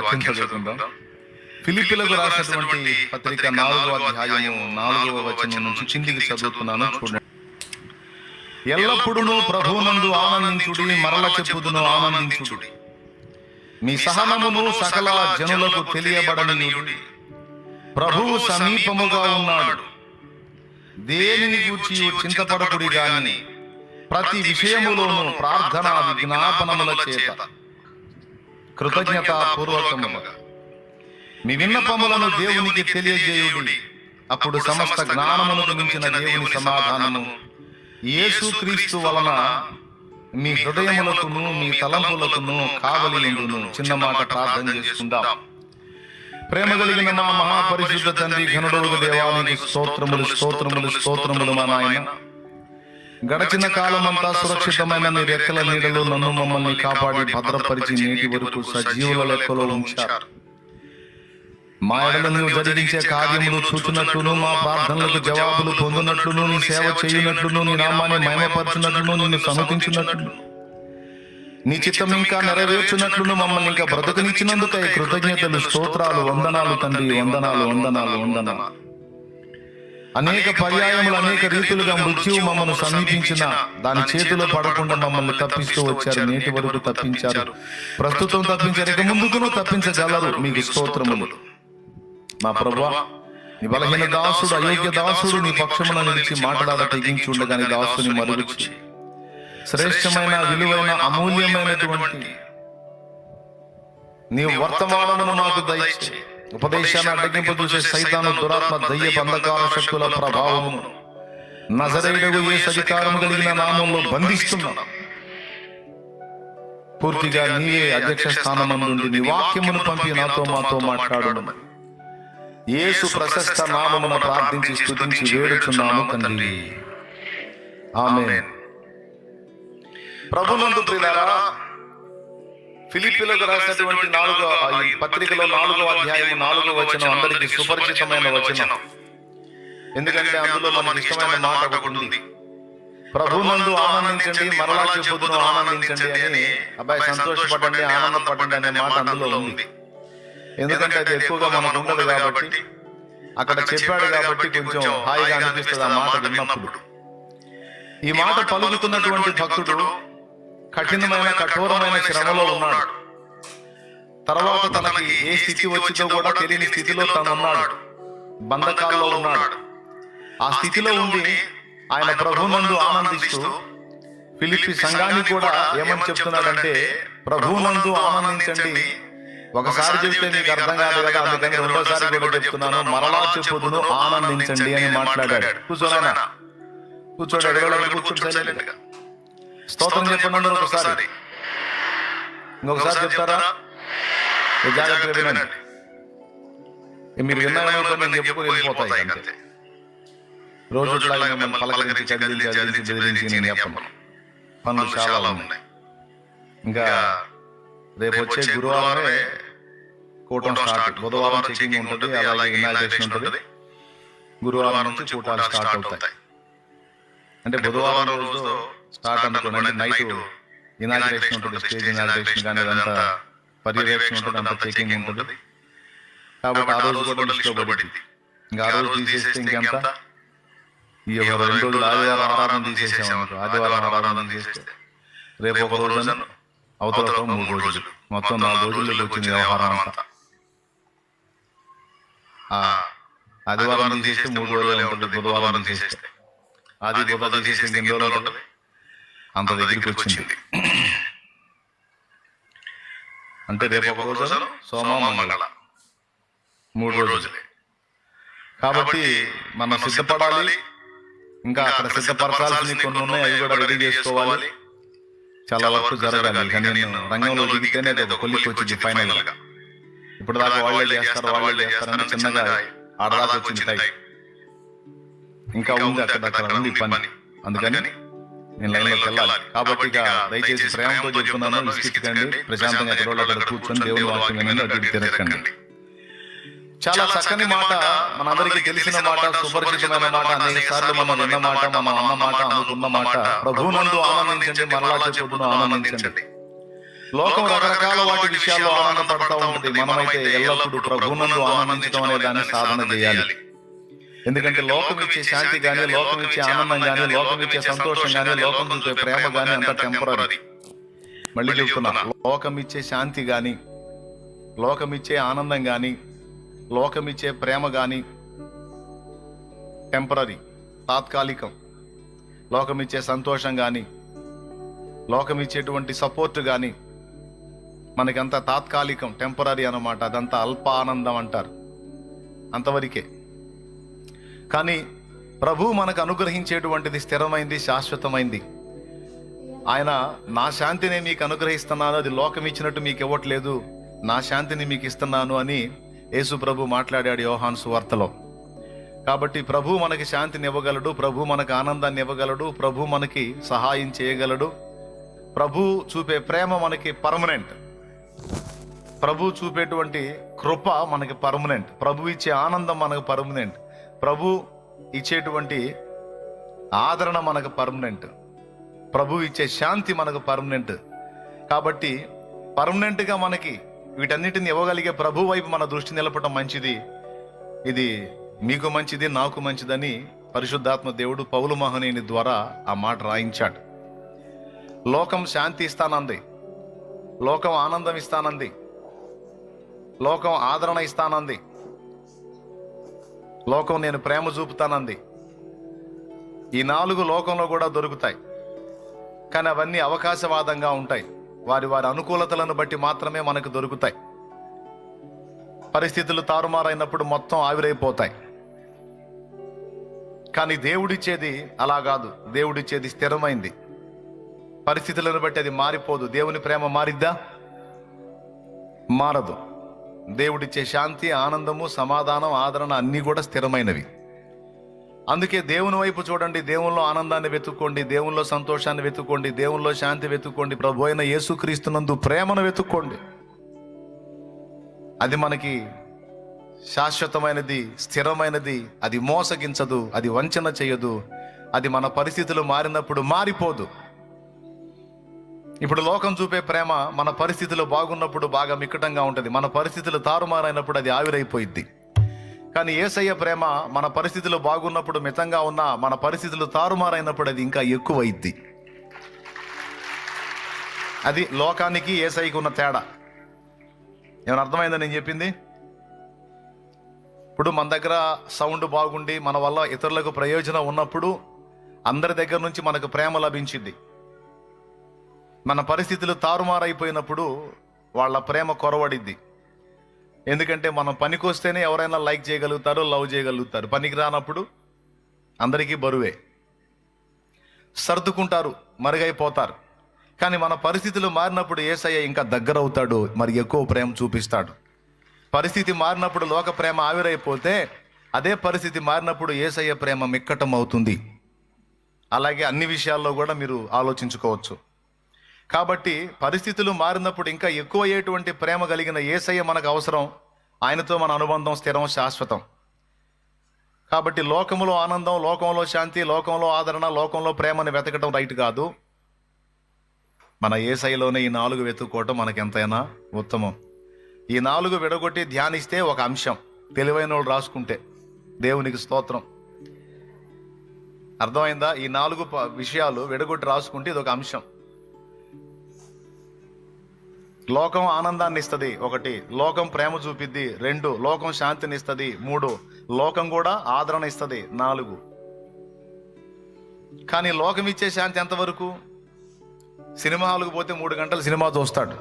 వాక్యం చదువుకుందాం. ఫిలిపిలకు రాసినటువంటి పత్రిక నాలుగవ అధ్యాయము నాలుగవ వచనం నుంచి కిందికి చదువుతున్నాను. చూడండి. ఎల్లప్పుడూ ప్రభువునందు ఆనందించుడి మరల చెప్పుదును ఆనందించుడి. మీ సహనమును సకల జనులకు తెలియబడనీయుడి. ప్రభువు సమీపముగా ఉన్నాడు. దేనిని గూర్చి చింతపడకుడి గాని ప్రతి విషయములోను ప్రార్థన విజ్ఞాపనముల చేత. కృతజ్ఞత పూర్వకముగా మీ విన్నపములను దేవునికి తెలియజేయుడి. అప్పుడు సమస్త జ్ఞానమునకు మించిన దేవుని సమాధానము. యేసుక్రీస్తు వలన మీ హృదయములకును మీ తలంపులకును కావలి ఉండును చిన్న మాట ప్రార్థన చేసుకుందాం. ప్రేమ కలిగిన మా మహాపరిశుద్ధ తండ్రి ఘనుడవుగు దేవానికి స్తోత్రములు స్తోత్రములు స్తోత్రములు మా నాయన. గడచిన కాలమంతా సురక్షితమైన నీ రెక్కల నీడలో నన్ను మమ్మల్ని కాపాడి భద్రపరిచి నేటి వరకు సజీవుల లెక్కలో ఉంచారు. మా ఎడల నువ్వు జరిగించే కార్యములు చూచినట్లును మా ప్రార్థనలకు జవాబులు పొందినట్లును నీ సేవ చేయునట్లును నీ నామాన్ని మహిమపరచునట్లును నిన్ను సమ్మతించినట్లును నీ చిత్తం ఇంకా నెరవేర్చున్నట్లును మమ్మల్ని ఇంకా బ్రతకనిచ్చినందుకై కృతజ్ఞతలు స్తోత్రాలు వందనాలు తండ్రి వందనాలు వందనాలు. వందనాలు. అనేక పర్యాయములు అనేక రీతులుగా మృత్యువు మమ్మల్ని సమీపించిన దాని చేతిలో పడకుండా మమ్మల్ని తప్పిస్తూ వచ్చారు. నేటి వరకు తప్పించారు. ప్రస్తుతం తప్పించారు. ఇక ముందుకును తప్పించగలరు. మీకు స్తోత్రములు. మా ప్రభా నీ బలహీన దాసుడు అయోగ్య దాసుడు నీ పక్షమున నిలిచి మాట్లాడ తెగించుండగా నీ దాసుని మరుగుచి శ్రేష్టమైన విలువైన అమూల్యమైనటువంటి నీ వర్తమానమును నాకు దయచే ఉపదేశాన్ని అడ్డగింపు చూసే సైతాను దురాత్మ దయ్య బంధకాల శక్తుల ప్రభావమును నజరేయుడు ఏ అధికారము కలిగిన నామంలో బంధిస్తున్నా పూర్తిగా నీవే అధ్యక్ష స్థానమందుండి నీ వాక్యమును పంపి నాతో మాతో మాట్లాడను. యేసు ప్రశస్త నామమున ప్రార్థించి స్తుతించి వేడుచున్నాము తండ్రి. ఆమేన్. ప్రభునందు ప్రియులారా ఫిలిపిలకు రాసినటువంటి నాలుగో ఈ పత్రికలో నాలుగో అధ్యాయం నాలుగో వచనం అందరికి సుపరిచితమైన వచనం. ఎందుకంటే అందులో మనకి ఇష్టమైన మాట ఒకటి ఉంది. ప్రభునందు ఆనందించండి మరలా చెప్పుదును ఆనందించండి అని. అబ్బాయి సంతోషపడండి ఆనందపడండి అనే మాట అందులో ఉంది. ఎందుకంటే అది ఎక్కువగా మనకు ఉండదు కాబట్టి అక్కడ చెప్పాడు కాబట్టి కొంచెం హాయిగా అనిపిస్తుంది ఆ మాట విన్నప్పుడు. ఈ మాట పలుకుతున్నటువంటి భక్తుడు కఠినమైన కఠోరమైన శ్రమలో ఉన్నాడు. తర్వాత తనకి ఏ స్థితి వచ్చిందో కూడా తెలియని స్థితిలో తను ఉన్నాడు. బంధకాల్లో ఉన్నాడు. ఆ స్థితిలో ఉండి ఆయన ప్రభునందు ఆనందిస్తూ ఫిలిపి సంఘాన్ని కూడా ఏమని చెప్తున్నాడంటే ప్రభునందు ఆనందించండి. ఒకసారి చెప్తే మీకు అర్థం కాదు కదా అందుకని రెండోసారి కూడా చెప్తున్నాను. మరలా చెప్పుదును ఆనందించండి అని మాట్లాడాడు. కూర్చోనా కూర్చోడు ఎడగడ కూర్చోడు. స్తోత్రం చెప్పండి ఒకసారి. ఇంకొకసారి చెప్తారా? జాగ్రత్తగా వినండి. మీరు విన్నారనుకో నేను చెప్పుకొని వెళ్ళిపోతాయి అంతే. రోజు ఇట్లాగే మిమ్మల్ని పలకరించి చదివించి చదివించి బెదిరించి నేను చెప్పను. పనులు చాలా ఉన్నాయి. ఇంకా రేపు వచ్చే గురువారమే కూటం స్టార్ట్. బుధవారం చెకింగ్ ఉంటుంది అలాగే ఇనాగ్రేషన్ ఉంటుంది. గురువారం నుంచి కూటాలు స్టార్ట్ అవుతాయి. అంటే బుధవారం రోజు స్టార్ట్ అనుకోండి నైట్ ఇనాగ్రేషన్ ఉంటుంది. స్టేజ్ ఇనాగ్రేషన్ కానీ అదంతా పర్యవేక్షణ ఉంటుంది. అంత చెకింగ్ ఉంటుంది. కాబట్టి ఆ రోజు కూడా లిస్ట్లో పడింది ఇంకా ఆ రోజు తీసేస్తే ఇంకెంత? ఈ ఒక రెండు రోజులు ఆదివారం ఆరాధన తీసేసాము ఆదివారం ఆరాధన తీసేస్తే రేపు ఒక రోజు అవతల మూడు రోజులు. మొత్తం నాలుగు రోజుల్లోకి వచ్చింది వ్యవహారం అంతా. ఆ, ఆదివారం తీసేస్తే మూడు రోజులే ఉంటుంది. బుధవారం తీసేస్తే. ఆది బుధ తీసేస్తే ఇంకెన్ని రోజులు ఉంటుంది? అంత దగ్గరికి వచ్చింది. అంటే రేపు ఒక రోజు? సోమ మంగళ. మూడు రోజులే. కాబట్టి మనం సిద్ధపడాలి. ఇంకా అక్కడ సిద్ధపరచాల్సిన కొన్ని ఉన్నాయి అవి కూడా రెడీ చేసుకోవాలి. చాలా వరకు జరగాలి. కానీ నేను రంగంలో దిగితేనే అది ఒక కొలికి వచ్చింది ఫైనల్గా. ఇప్పుడు దాకా వాళ్ళే చేస్తారు వాళ్ళే చేస్తారని చిన్నగా ఆడదాకా వచ్చింది ఇంకా ఉంది అక్కడ అక్కడ ఉంది పని. అందుకని నేను లైన్లోకి వెళ్ళాలి. కాబట్టి ఇక దయచేసి ప్రేమతో చెప్తున్నాను విసిగించకండి ప్రశాంతంగా ఎక్కడ అక్కడ కూర్చొని దేవుని వాక్యం వినండి అటు తిరగకండి. చాలా చక్కని మాట. మనందరికీ తెలిసిన మాట సుపరిచితమైన మాట అనేక సార్లు మనం విన్న మాట మనం అన్న మాట అనుకున్న మాట ప్రభునందు ఆనందించండి మరలా చెప్పును ఆనందించండి. లోకం రకరకాల వాటి విషయాల్లో ఆనందపడతా ఉంటుంది. మనమైతే ఎల్లప్పుడూ ప్రభునందు ఆనందించడం అనే దాన్ని సాధన చేయాలి. ఎందుకంటే లోకం ఇచ్చే శాంతి గాని లోకం ఇచ్చే ఆనందం గాని లోకం ఇచ్చే సంతోషం గాని లోకం చూసే ప్రేమ గాని అంత టెంపరీ మళ్ళీ చెప్తున్నా లోకం ఇచ్చే శాంతి గాని లోకం ఇచ్చే ఆనందం గాని లోకం ఇచ్చే ప్రేమ గాని టెంపరీ తాత్కాలికం. లోకం ఇచ్చే సంతోషం కానీ లోకం ఇచ్చేటువంటి సపోర్ట్ కానీ మనకంతా తాత్కాలికం టెంపరీ అన్నమాట. అదంతా అల్ప ఆనందం అంటారు. అంతవరకే. కానీ ప్రభు మనకు అనుగ్రహించేటువంటిది స్థిరమైంది శాశ్వతమైంది. ఆయన నా శాంతిని మీకు అనుగ్రహిస్తున్నాను అది లోకం ఇచ్చినట్టు మీకు ఇవ్వట్లేదు నా శాంతిని మీకు ఇస్తున్నాను అని యేసు ప్రభు మాట్లాడాడు యోహాన్ సువార్తలో. కాబట్టి ప్రభు మనకి శాంతిని ఇవ్వగలడు ప్రభు మనకు ఆనందాన్ని ఇవ్వగలడు ప్రభు మనకి సహాయం చేయగలడు. ప్రభు చూపే ప్రేమ మనకి పర్మనెంట్. ప్రభు చూపేటువంటి కృప మనకి పర్మనెంట్. ప్రభు ఇచ్చే ఆనందం మనకు పర్మనెంట్. ప్రభు ఇచ్చేటువంటి ఆదరణ మనకు పర్మనెంట్ ప్రభు ఇచ్చే శాంతి మనకు పర్మనెంట్ కాబట్టి పర్మనెంట్గా మనకి వీటన్నిటిని ఇవ్వగలిగే ప్రభు వైపు మన దృష్టి నిలపడం మంచిది. ఇది మీకు మంచిది నాకు మంచిదని పరిశుద్ధాత్మ దేవుడు పౌలు మహనీయుని ద్వారా ఆ మాట రాయించాడు. లోకం శాంతి ఇస్తానంది. లోకం ఆనందం ఇస్తానంది. లోకం ఆదరణ ఇస్తానంది. లోకం నేను ప్రేమ చూపుతానంది. ఈ నాలుగు లోకంలో కూడా దొరుకుతాయి. కానీ అవన్నీ అవకాశవాదంగా ఉంటాయి. వారి వారి అనుకూలతలను బట్టి మాత్రమే మనకు దొరుకుతాయి. పరిస్థితులు తారుమారైనప్పుడు మొత్తం ఆవిరైపోతాయి. కానీ దేవుడిచ్చేది అలా కాదు. దేవుడిచ్చేది స్థిరమైంది. పరిస్థితులను బట్టి అది మారిపోదు. దేవుని ప్రేమ మారిద్దా? మారదు. దేవుడిచ్చే శాంతి ఆనందము సమాధానం ఆదరణ అన్నీ కూడా స్థిరమైనవి. అందుకే దేవుని వైపు చూడండి దేవుల్లో ఆనందాన్ని వెతుక్కోండి దేవుల్లో సంతోషాన్ని వెతుక్కోండి దేవుల్లో శాంతి వెతుక్కోండి ప్రభు అయిన యేసుక్రీస్తునందు ప్రేమను వెతుక్కోండి. అది మనకి శాశ్వతమైనది స్థిరమైనది అది మోసగించదు అది వంచన చేయదు అది మన పరిస్థితులు మారినప్పుడు మారిపోదు. ఇప్పుడు లోకం చూపే ప్రేమ మన పరిస్థితులు బాగున్నప్పుడు బాగా మిక్కటంగా ఉంటుంది. మన పరిస్థితులు తారుమారైనప్పుడు అది ఆవిరైపోయిద్ది. కానీ ఏసయ్య ప్రేమ మన పరిస్థితులు బాగున్నప్పుడు మితంగా ఉన్నా మన పరిస్థితులు తారుమారైనప్పుడు అది ఇంకా ఎక్కువైద్ది. అది లోకానికి ఏసైకి ఉన్న తేడా. ఏమైనా అర్థమైందని నేను చెప్పింది? ఇప్పుడు మన దగ్గర సౌండ్ బాగుండి మన వల్ల ఇతరులకు ప్రయోజనం ఉన్నప్పుడు అందరి దగ్గర నుంచి మనకు ప్రేమ లభించింది. మన పరిస్థితులు తారుమారైపోయినప్పుడు వాళ్ళ ప్రేమ కొరవడిద్ది. ఎందుకంటే మనం పనికొస్తేనే ఎవరైనా లైక్ చేయగలుగుతారు లవ్ చేయగలుగుతారు. పనికి రానప్పుడు అందరికీ బరువే. సర్దుకుంటారు మరుగైపోతారు. కానీ మన పరిస్థితులు మారినప్పుడు ఏసయ్య ఇంకా దగ్గర అవుతాడు మరి ఎక్కువ ప్రేమ చూపిస్తాడు. పరిస్థితి మారినప్పుడు లోక ప్రేమ ఆవిరైపోతే అదే పరిస్థితి మారినప్పుడు ఏసయ్య ప్రేమ మిక్కటం అవుతుంది అలాగే అన్ని విషయాల్లో కూడా మీరు ఆలోచించుకోవచ్చు. కాబట్టి పరిస్థితులు మారినప్పుడు ఇంకా ఎక్కువ అయ్యేటువంటి ప్రేమ కలిగిన ఏసయ్య మనకు అవసరం. ఆయనతో మన అనుబంధం స్థిరం శాశ్వతం. కాబట్టి లోకములో ఆనందం లోకంలో శాంతి లోకంలో ఆదరణ లోకంలో ప్రేమను వెతకడం రైట్ కాదు. మన ఏసైలోనే ఈ నాలుగు వెతుక్కోవటం మనకెంతైనా ఉత్తమం. ఈ నాలుగు విడగొట్టి ధ్యానిస్తే ఒక అంశం. తెలివైన వాళ్ళు రాసుకుంటే. దేవునికి స్తోత్రం. అర్థమైందా? ఈ నాలుగు ప- విషయాలు విడగొట్టి రాసుకుంటే ఇది ఒక అంశం. లోకం ఆనందాన్ని ఇస్తుంది ఒకటి లోకం ప్రేమ చూపిద్ది. రెండు లోకం శాంతిని ఇస్తుంది మూడు లోకం కూడా ఆదరణ ఇస్తుంది నాలుగు. కానీ లోకం ఇచ్చే శాంతి ఎంతవరకు సినిమా హాల్కి పోతే మూడు గంటలు సినిమా చూస్తాడు.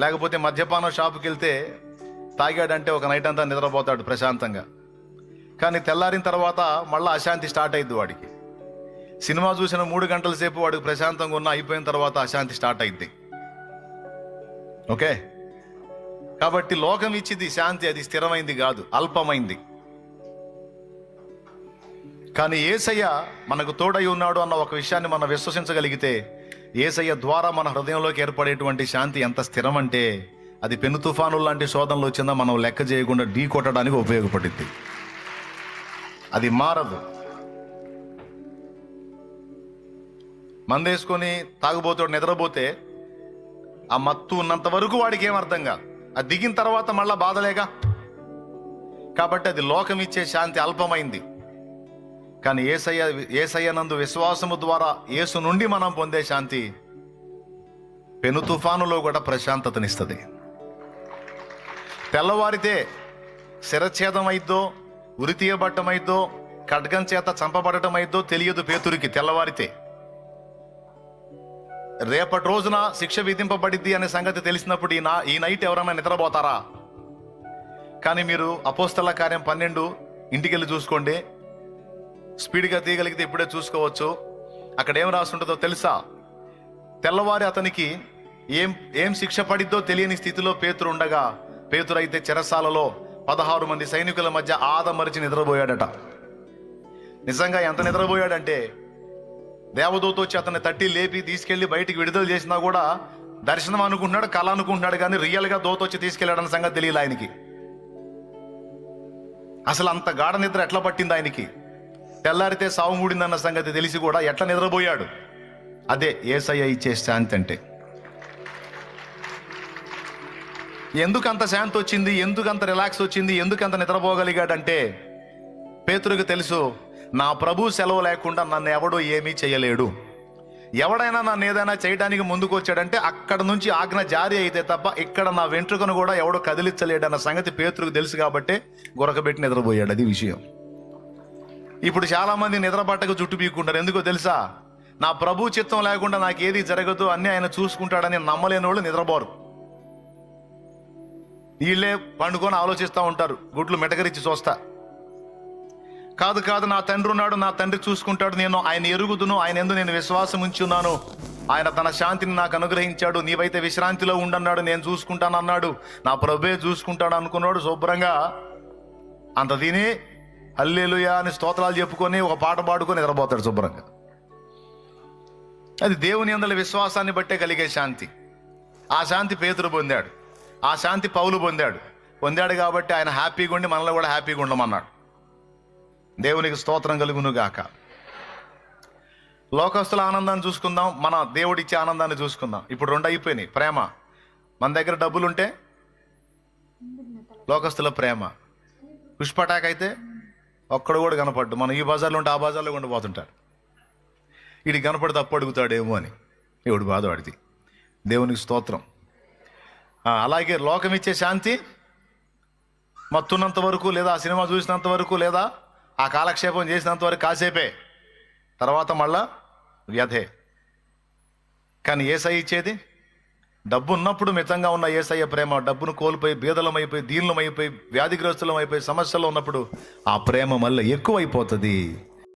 లేకపోతే మద్యపానం షాపుకి వెళ్తే తాగాడంటే ఒక నైట్ అంతా నిద్రపోతాడు ప్రశాంతంగా. కానీ తెల్లారిన తర్వాత మళ్ళీ అశాంతి స్టార్ట్ అయింది వాడికి. సినిమా చూసిన మూడు గంటల సేపు వాడికి ప్రశాంతంగా ఉన్న అయిపోయిన తర్వాత అశాంతి స్టార్ట్ అయింది ఓకే. కాబట్టి లోకం ఇచ్చింది శాంతి అది స్థిరమైంది కాదు అల్పమైంది. కానీ ఏసయ్య మనకు తోడై ఉన్నాడు అన్న ఒక విషయాన్ని మనం విశ్వసించగలిగితే ఏసయ్య ద్వారా మన హృదయంలోకి ఏర్పడేటువంటి శాంతి ఎంత స్థిరం అంటే అది పెను తుఫాను లాంటి శోధనలు వచ్చిందా మనం లెక్క చేయకుండా ఢీ కొట్టడానికి ఉపయోగపడింది అది మారదు. మందేసుకొని తాగుబోతాడు నిద్రపోతే ఆ మత్తు ఉన్నంత వరకు వాడికి ఏం అర్థం కాదు. అది దిగిన తర్వాత మళ్ళా బాధలేగా? కాబట్టి అది లోకం ఇచ్చే శాంతి అల్పమైంది. కానీ ఏసయ్య ఏసయ్య నందు విశ్వాసము ద్వారా యేసు నుండి మనం పొందే శాంతి పెను తుఫానులో కూడా ప్రశాంతతనిస్తుంది. తెల్లవారితే శిరఛేదం అయిద్దో ఉరి ఖడ్గం చేత చంపబడటం అయిద్దో తెలియదు పేతురికి తెల్లవారితే. రేపటి రోజున శిక్ష విధింపబడిద్ది అనే సంగతి తెలిసినప్పుడు ఈ నా ఈ నైట్ ఎవరైనా నిద్రపోతారా? కానీ మీరు అపోస్తల కార్యం పన్నెండు ఇంటికి వెళ్ళి చూసుకోండి. స్పీడ్గా తీయగలిగితే ఇప్పుడే చూసుకోవచ్చు. అక్కడ ఏం రాస్తుంటుందో తెలుసా? తెల్లవారి అతనికి ఏం ఏం శిక్ష పడిద్దో తెలియని స్థితిలో పేతురు ఉండగా పేతురు అయితే చెరసాలలో పదహారు మంది సైనికుల మధ్య ఆదమరిచి నిద్రపోయాడట. నిజంగా ఎంత నిద్రపోయాడంటే దేవదూత వచ్చి అతన్ని తట్టి లేపి తీసుకెళ్ళి బయటికి విడుదల చేసినా కూడా దర్శనం అనుకుంటున్నాడు కళ అనుకుంటున్నాడు కానీ రియల్గా దోత వచ్చి తీసుకెళ్ళాడన్న సంగతి తెలియదు ఆయనకి. అసలు అంత గాఢ నిద్ర ఎట్లా పట్టింది ఆయనకి? తెల్లారితే సావు మూడిందన్న సంగతి తెలిసి కూడా ఎట్లా నిద్రపోయాడు? అదే ఏసయ్య ఇచ్చే శాంతి అంటే. ఎందుకు అంత శాంతి వచ్చింది? ఎందుకు అంత రిలాక్స్ వచ్చింది? ఎందుకు అంత నిద్రపోగలిగాడంటే పేతురికి తెలుసు నా ప్రభు సెలవు లేకుండా నన్ను ఎవడూ ఏమీ చేయలేడు. ఎవడైనా నన్ను ఏదైనా చేయడానికి ముందుకు వచ్చాడంటే అక్కడ నుంచి ఆజ్ఞ జారీ అయితే తప్ప ఇక్కడ నా వెంట్రుకను కూడా ఎవడో కదిలించలేడన్న సంగతి పేతురుకు తెలుసు కాబట్టి గురకబెట్టి నిద్రపోయాడు. అది విషయం. ఇప్పుడు చాలామంది నిద్రపట్టకు జుట్టు పీక్కుంటారు. ఎందుకో తెలుసా? నా ప్రభు చిత్తం లేకుండా నాకు ఏది జరగదు అన్ని ఆయన చూసుకుంటాడని నమ్మలేని వాళ్ళు నిద్రపోరు. వీళ్ళే పండుకొని ఆలోచిస్తూ ఉంటారు. గుడ్లు మెటకరించి చూస్తా. కాదు కాదు నా తండ్రి ఉన్నాడు నా తండ్రి చూసుకుంటాడు నేను ఆయన ఎరుగుదును ఆయన ఎందు నేను విశ్వాసం ఉంచున్నాను ఆయన తన శాంతిని నాకు అనుగ్రహించాడు నీవైతే విశ్రాంతిలో ఉండన్నాడు నేను చూసుకుంటాను అన్నాడు. నా ప్రభే చూసుకుంటాడు అనుకున్నాడు శుభ్రంగా. అంత తిని అల్లేలుయా అని స్తోత్రాలు చెప్పుకొని ఒక పాట పాడుకొని నిద్రపోతాడు శుభ్రంగా. అది దేవుని అందరి విశ్వాసాన్ని బట్టే కలిగే శాంతి. ఆ శాంతి పేతురు పొందాడు. ఆ శాంతి పౌలు పొందాడు. పొందాడు కాబట్టి ఆయన హ్యాపీగా ఉండి మనలో కూడా హ్యాపీగా ఉండమన్నాడు. దేవునికి స్తోత్రం కలుగును గాక లోకస్తుల ఆనందాన్ని చూసుకుందాం మన దేవుడిచ్చే ఆనందాన్ని చూసుకుందాం. ఇప్పుడు రెండు అయిపోయినాయి. ప్రేమ. మన దగ్గర డబ్బులుంటే? లోకస్తుల ప్రేమ. పుష్పటాక్ అయితే ఒక్కడు కూడా కనపడ్డు. మనం ఈ బజార్లో ఉంటే ఆ బజార్లో ఉండిపోతుంటారు ఇది కనపడితే అప్పు అడుగుతాడేమో అని. ఎవడు బాధపడిది దేవునికి స్తోత్రం. అలాగే లోకం ఇచ్చే శాంతి మత్తున్నంత వరకు లేదా ఆ సినిమా చూసినంత వరకు లేదా ఆ కాలక్షేపం చేసినంత వరకు కాసేపే. తర్వాత మళ్ళా వ్యధే. కానీ ఏసై ఇచ్చేది? డబ్బు ఉన్నప్పుడు మితంగా ఉన్న ఏసయ్య ప్రేమ డబ్బును కోల్పోయి బీదలమైపోయి దీనులమైపోయి వ్యాధిగ్రస్తులమైపోయి సమస్యలు ఉన్నప్పుడు ఆ ప్రేమ మళ్ళీ ఎక్కువైపోతుంది.